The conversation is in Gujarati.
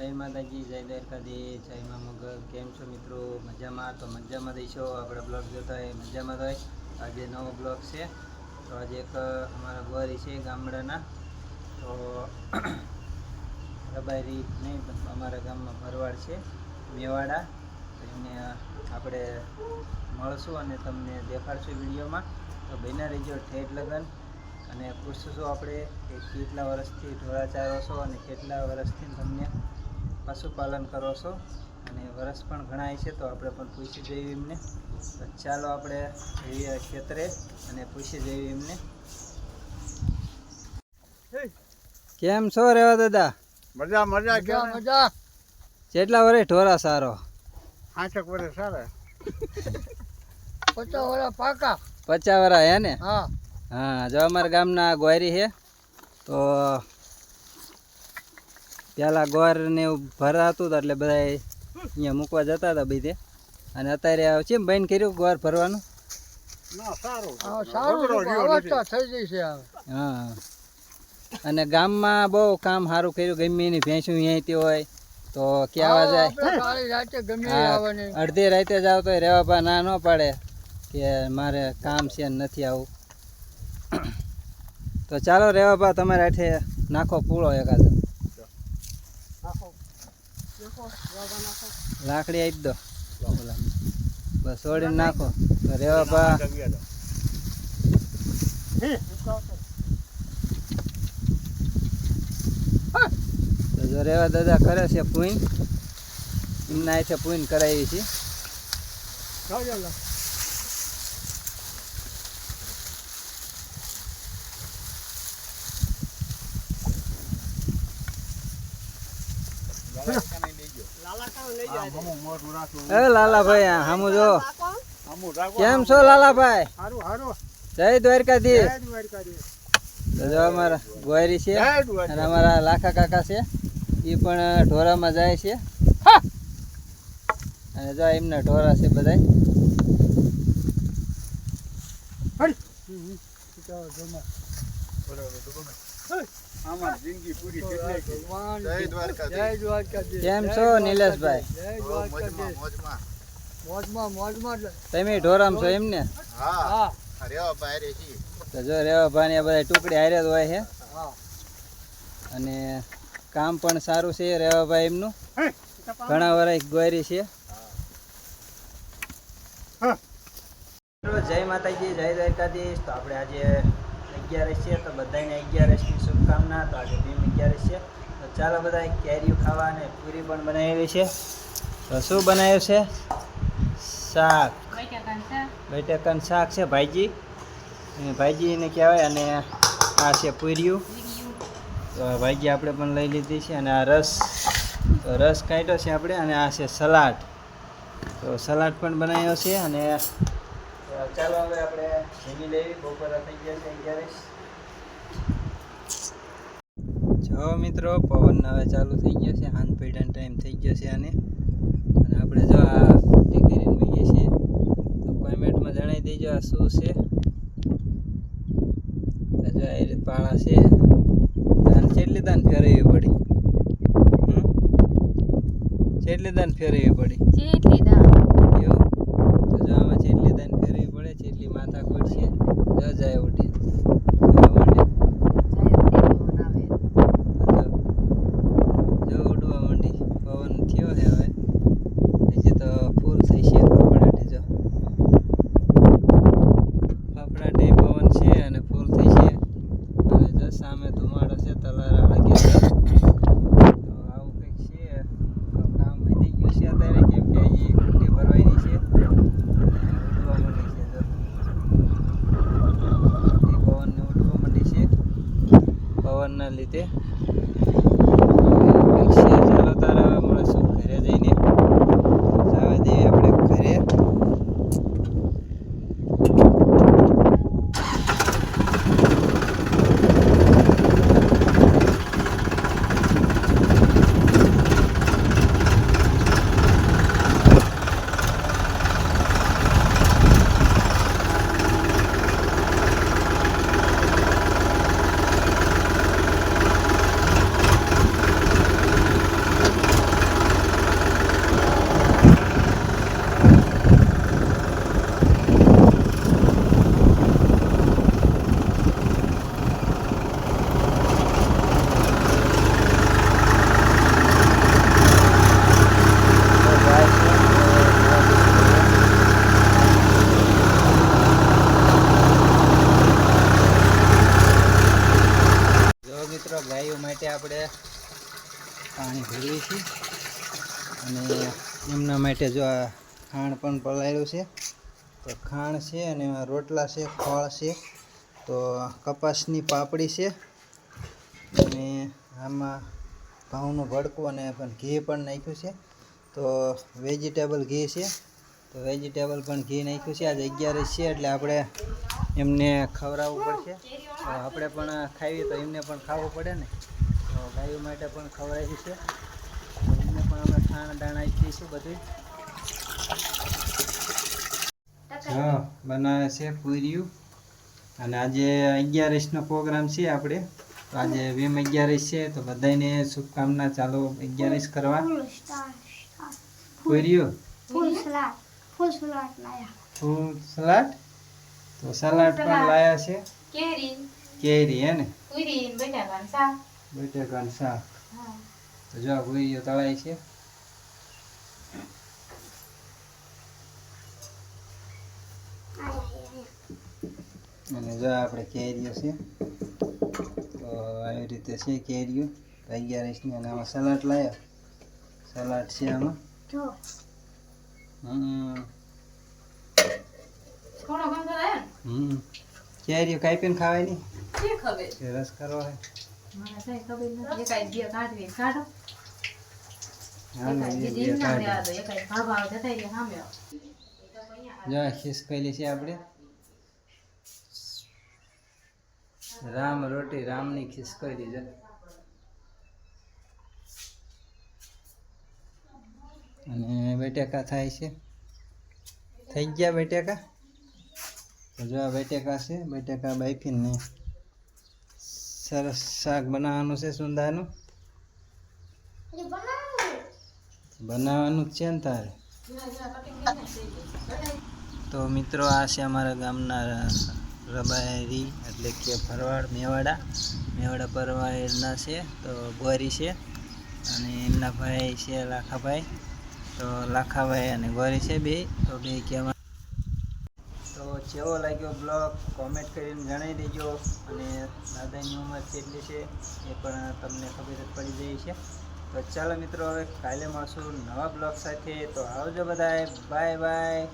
જય માતાજી, જય દ્વારકાધી જય મા મગર કેમ છો મિત્રો? મજામાં? તો મજામાં દઈશો આપણે બ્લોગ જોતા હોય મજામાં તો આજે નવો બ્લોગ છે. તો આજે એક અમારા ગુવારી છે ગામડાના. તો રબારી નહીં અમારા ગામમાં ભરવાડ છે, મેવાડા. તો એમને આપણે મળશું અને તમને દેખાડશું વિડીયોમાં. તો બહેના રહીજો ઠેઠ લગન. અને પૂછશું આપણે કે કેટલા વર્ષથી ઢોળાચારો છો અને કેટલા વર્ષથી તમને પશુપાલન કરો છો? અને વર્ષ પણ ઘણા છે તો આપણે પણ પૂછી જઈએ એમને. તો ચાલો આપણે જઈએ ખેતરે અને પૂછી જઈએ એમને. કેમ છો રેવા દાદા? મજા મજા કેમ મજા. કેટલા વર્ષ ઢોરા સારો. આઠક વર્ષ સારા. પચાસ વર્ષ પાકા. પચાસ વર્ષ હે ને? હા. હા જો અમારા ગામના ગોયરી છે તો પહેલાં ગોર ને એવું ભરાતું હતું એટલે બધા અહીંયા મૂકવા જતા હતા બીજે અને અત્યારે ચેમ બંધ કર્યું ગોર ભરવાનું? હા અને ગામમાં બહુ કામ સારું કર્યું ગમે એની ભેંસું અહીંયાથી હોય તો ક્યાં જાય? અડધી રાતે જ આવતો રહેવા પા અડધી રાતે જાવ તો રેવાપા ના ન પાડે કે મારે કામ છે ને નથી આવું. તો ચાલો રેવાપા તમારે હાથે નાખો પૂળો એકાદો લાકડી આપી દો. બસ ઓળીને નાખો. રેવાપા તો જો રેવા દાદા કરે છે પૂઈન. એમના અહીંથી પૂઈન કરાવી છે. એ લાલાભાઈ હામુ જો. કેમ છો લાલાભાઈ? જય દ્વારકાધીશ. જય જો અમારા ગોયરી છે અને અમારા લાખા કાકા છે. એ પણ ઢોરામાં જાય છે. અને જો એમના ઢોરા છે બધા આમાં કેમ છો નિલેશભાઈ? તમે ઢોરામ છો જો બધા ટુકડી હાર્યા હોય છે અને કામ પણ સારું છે રેવાભાઈ એમનું. ઘણા વર્ષ ગોયરી છે. જય માતાજી જય દ્વારકાધીશ. તો આપણે આજે અગિયારસ છે તો બધાને અગિયારસની શુભકામના તો આજે ભીમ અગિયારસ છે. તો ચાલો બધા કેરીઓ ખાવા અને પૂરી પણ બનાવેલી છે. તો શું બનાવ્યું છે? શાક. બટેકાનું શાક. છે ભાઈજી. અને ભાઈજીને કહેવાય અને આ છે પૂર્યું તો ભાઈજી આપણે પણ લઈ લીધી છે અને આ રસ તો રસ કાઢ્યો છે આપણે અને આ છે સલાડ. તો સલાડ પણ બનાવ્યો છે અને ચાલો હવે આપણે જમી લેવી બપોરા થઈ ગયા છે અગિયારસ. જો મિત્રો પવન હવે ચાલુ થઈ ગયો છે. હાન પીડાનો ટાઈમ થઈ ગયો છે અને અને આપણે જો આ ડિગ્રી મળીએ છીએ તો કોમેન્ટમાં જણાવી દેજો આ શું છે. જો એ રીતે પાળા છે. ધાન કેટલી દાન ફેરવવી પડી. હમ? કેટલી દાન ફેરવવી પડી. જેટલી દાળ લીધે. પાણી ભરીએ છે અને એમના માટે જો આ ખાણ પણ પલાળ્યું છે. તો ખાણ છે અને એમાં રોટલા છે, ફળ છે, તો કપાસની પાપડી છે. અને આમાં ઘઉંનું ભડકું અને પણ ઘી પણ નાખ્યું છે. તો વેજીટેબલ ઘી છે. તો વેજીટેબલ પણ ઘી નાખ્યું છે. આજે અગિયારસ છે એટલે આપણે એમને ખવડાવવું પડશે. તો આપણે પણ ખાઈએ તો એમને પણ ખાવું પડે ને. ગાયો માટે પણ ખવડાવી છે. એમને પણ અમે ખાણ દાણા આપી દઈશું બધું. હા બનાવે છે પૂર્યું અને આજે અગિયારસનો પ્રોગ્રામ છે આપણે. તો આજે વીમ અગિયારસ છે તો બધાને શુભકામના ચાલો અગિયારસ કરવા. પૂર્યું ફૂલ સલાડ ફૂલ સલાડ લાયા. ફૂલ સલાડ? તો સલાડ પણ લાયા છે. કેરી. કેરી હે ને? પૂરી બટાકાનું શાક. બટેકાનું શાક. જો આ પૂરીઓ તળાય છે. અને જો આપણે કેરીઓ છે તો આવી રીતે છે કેરીઓ. અગિયાર ઇંચની અને આમાં સલાડ લાયા. સલાડ છે આમાં. હમ. કેરીઓ કાપીને ખાવાય નહીં રસ કરવા હોય. મને કઈ ખબર નથી એકાઈ બે કાઢવી કાઢો. આપણે. રામ રોટી રામની ખિસકેલી છે અને બેટેકા થાય છે. થઈ ગયા બેટેકા? જો આ બેટેકા છે બેટેકા બાફીને સરસ શાક બનાવવાનું છે સુંદાનું? બનાવવાનું જ છે ને તારે? તો મિત્રો આ છે અમારા ગામના રબારી એટલે કે ફરવાડ મેવાડા. મેવાડા પરવાડના છે તો ગોરી છે. અને એમના ભાઈ છે લાખાભાઈ. તો લાખાભાઈ અને ગોરી છે બે. તો બે કહેવા કેવો લાગ્યો બ્લોગ કોમેન્ટ કરીને જણાવી દેજો. અને દાદાની ઉંમર કેટલી છે એ પણ તમને ખબર પડી જાય છે. તો ચાલો મિત્રો, હવે કાલે મળશું નવા બ્લોગ સાથે. તો આવજો બધા બાય બાય